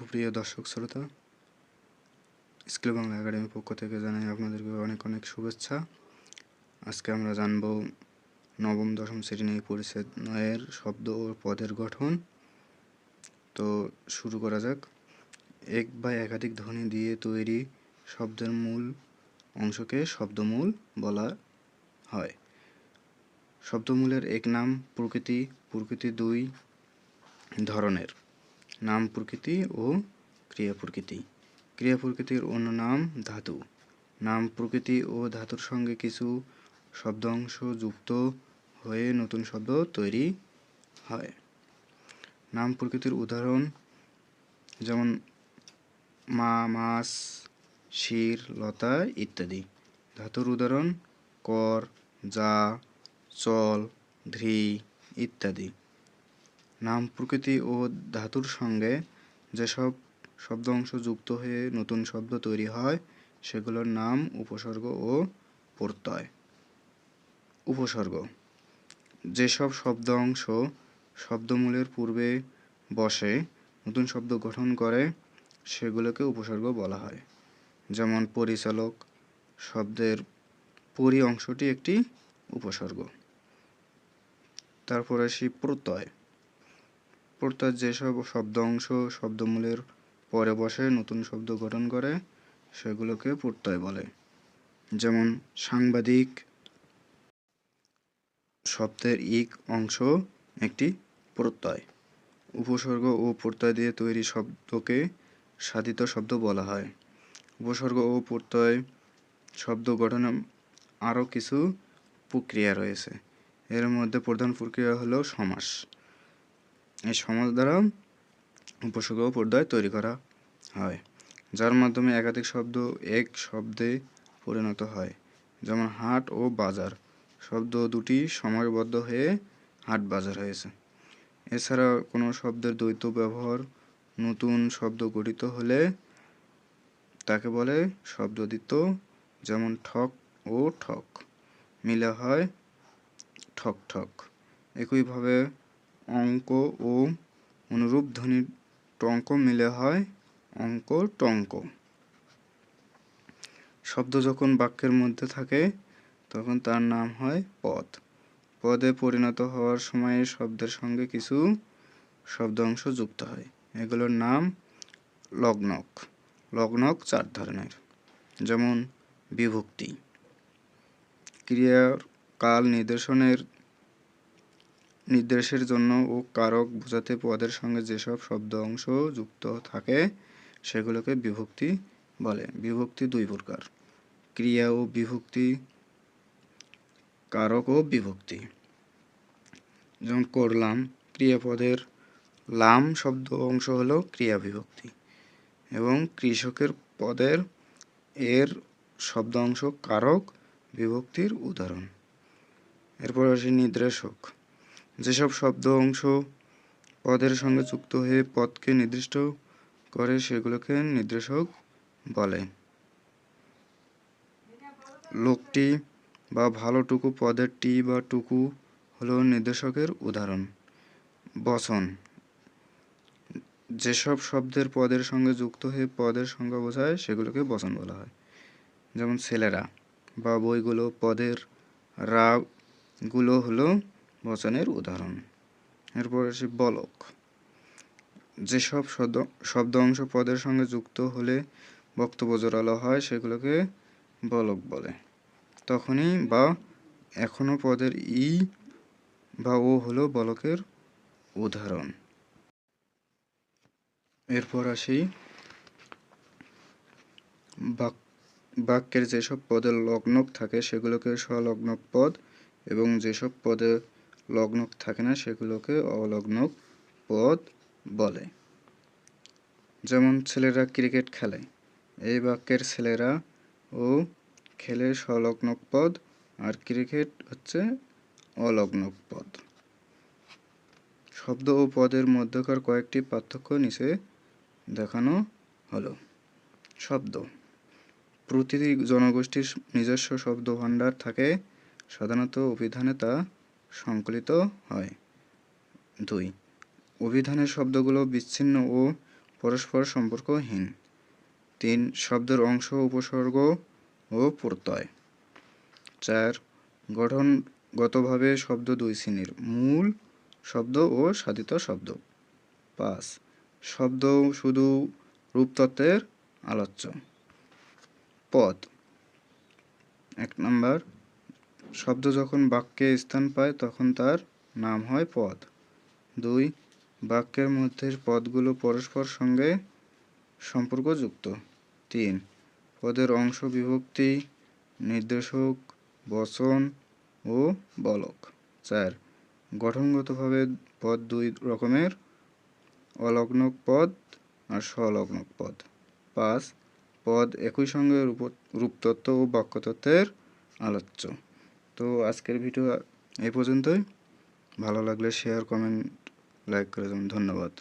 সুপ্রিয় দর্শক শ্রোতা, স্কুল বাংলা একাডেমির পক্ষ থেকে জানাই আপনাদেরকে অনেক অনেক শুভেচ্ছা। আজকে আমরা জানব নবম দশম শ্রেণি পরিচ্ছেদ নয়ের শব্দ ও পদের গঠন। তো শুরু করা যাক। এক বা একাধিক ধ্বনি দিয়ে তৈরি শব্দের মূল অংশকে শব্দমূল বলা হয়। শব্দমূলের এক নাম প্রকৃতি প্রকৃতি দুই ধরনের। নাম প্রকৃতি ও ক্রিয়া প্রকৃতি। ক্রিয়া প্রকৃতির অন্য নাম ধাতু। নাম প্রকৃতি ও ধাতুর সঙ্গে কিছু শব্দাংশ যুক্ত হয়ে নতুন শব্দ তৈরি হয়। নাম প্রকৃতির উদাহরণ যেমন মা, মাছ, শির, লতা ইত্যাদি। ধাতুর উদাহরণ কর, যা, চল, ধৃ ইত্যাদি। নাম প্রকৃতি ও ধাতুর সঙ্গে যেসব শব্দ অংশ যুক্ত হয়ে নতুন শব্দ তৈরি হয়, সেগুলোর নাম উপসর্গ ও প্রত্যয়। উপসর্গ। যেসব শব্দ অংশ শব্দমূলের পূর্বে বসে নতুন শব্দ গঠন করে, সেগুলোকে উপসর্গ বলা হয়। যেমন পরিচালক শব্দের পরি অংশটি একটি উপসর্গ। তারপর আসি প্রত্যয়। প্রত্যয় যেসব শব্দ অংশ শব্দমূলের পরে বসে নতুন শব্দ গঠন করে, সেগুলোকে প্রত্যয় বলে। যেমন সাংবাদিক শব্দের ইক অংশ একটি প্রত্যয়। উপসর্গ ও প্রত্যয় দিয়ে তৈরি শব্দকে সাধিত শব্দ বলা হয়। উপসর্গ ও প্রত্যয় শব্দ গঠনে আরও কিছু প্রক্রিয়া রয়েছে। এর মধ্যে প্রধান প্রক্রিয়া হলো সমাস। এই সমাজ দ্বারা উপসর্গ ও প্রত্যয় তৈরি করা হয়, যার মাধ্যমে একাধিক শব্দ এক শব্দে পরিণত হয়। যেমন হাট ও বাজার, শব্দ দুটি সমাসবদ্ধ হয়ে হাট বাজার হয়েছে। এছাড়া কোনো শব্দের দ্বৈত ব্যবহার নতুন শব্দ গঠিত হলে তাকে বলে শব্দ শব্দদিত যেমন ঠক ও ঠক। মিলে হয় ঠক ঠক। একইভাবে অঙ্ক ও অনুরূপ ধ্বনির টঙ্ক মিলে হয় অঙ্ক টঙ্ক। শব্দ যখন বাক্যের মধ্যে থাকে, তখন তার নাম হয় পদ। পদে পরিণত হওয়ার সময় শব্দের সঙ্গে কিছু শব্দাংশ যুক্ত হয়। এগুলোর নাম লগ্নক। লগ্নক চার ধরনের, যেমন বিভক্তি। ক্রিয়ার কাল নির্দেশনের নির্দেশের জন্য ও কারক বোঝাতে পদের সঙ্গে যেসব শব্দ অংশ যুক্ত থাকে, সেগুলোকে বিভক্তি বলে। বিভক্তি দুই প্রকার, ক্রিয়া ও বিভক্তি, কারক ও বিভক্তি। যেমন করলাম, ক্রিয়াপদের লাম শব্দ অংশ হলো ক্রিয়া বিভক্তি এবং কৃষকের পদের এর শব্দ অংশ কারক বিভক্তির উদাহরণ। এরপর আসি নির্দেশক। যেসব শব্দ, অংশ পদের সঙ্গে যুক্ত হয়ে পদকে নির্দিষ্ট করে সেগুলোকে নির্দেশক বলে। লোকটি বা ভালোটুকু পদের টি বা টুকু হলো নির্দেশকের উদাহরণ। বচন। যেসব শব্দের পদের সঙ্গে যুক্ত হয়ে পদের সংখ্যা বোঝায় সেগুলোকে বচন বলা হয়। যেমন ছেলেরা বা বইগুলো, পদের রাগুলো হলো বচনের উদাহরণ। এরপর আসি বলক। যেসব শব্দ শব্দ অংশ পদের সঙ্গে যুক্ত হলে বক্তব্য জোরালো হয়, সেগুলোকে বলক বলে। তখনই বা এখনও পদের ই বা ও হলো বলকের উদাহরণ। এরপর আসি বাক, বাক্যের যেসব পদে লগ্নক থাকে, সেগুলোকে স্বলগ্নক পদ এবং যেসব পদে লগ্নক থাকে না, সেগুলোকে অলগ্নক পদ বলে। যেমন ছেলেরা ক্রিকেট খেলে, এই বাক্যের ছেলেরা ও খেলে স্বলগ্নক পদ, আর ক্রিকেট হচ্ছে অলগ্নক পদ। শব্দ ও পদের মধ্যকার কয়েকটি পার্থক্য নিচে দেখানো হলো। শব্দ। প্রতিটি জনগোষ্ঠীর নিজস্ব শব্দ ভাণ্ডার থাকে। সাধারণত অভিধানে তা সংকলিত হয়। দুই, অভিধানের শব্দগুলো বিচ্ছিন্ন ও পরস্পর সম্পর্কহীন। তিন, শব্দের অংশ, উপসর্গ ও প্রত্যয়। চার, গঠনগতভাবে শব্দ দুই শ্রেণির, মূল শব্দ ও সাধিত শব্দ। পাঁচ, শব্দ শুধু রূপতত্ত্বের আলোচ্য। পদ, এক নাম্বার শব্দ যখন বাক্যে স্থান পায়, তখন তার নাম হয় পদ। দুই, বাক্যের মধ্যে পদগুলো পরস্পর সঙ্গে সম্পর্কযুক্ত। তিন, পদের অংশ বিভক্তি, নির্দেশক, বচন ও বলক। চার, গঠনগতভাবে পদ দুই রকমের, অলগ্নক পদ আর স্বলগ্নক পদ। পাঁচ, পদ একই সঙ্গে রূপ রূপতত্ত্ব ও বাক্যতত্ত্বের আলোচ্য। তো আজকের ভিডিও এই পর্যন্তই। ভালো লাগলে শেয়ার কমেন্ট লাইক করে দেবেন। ধন্যবাদ।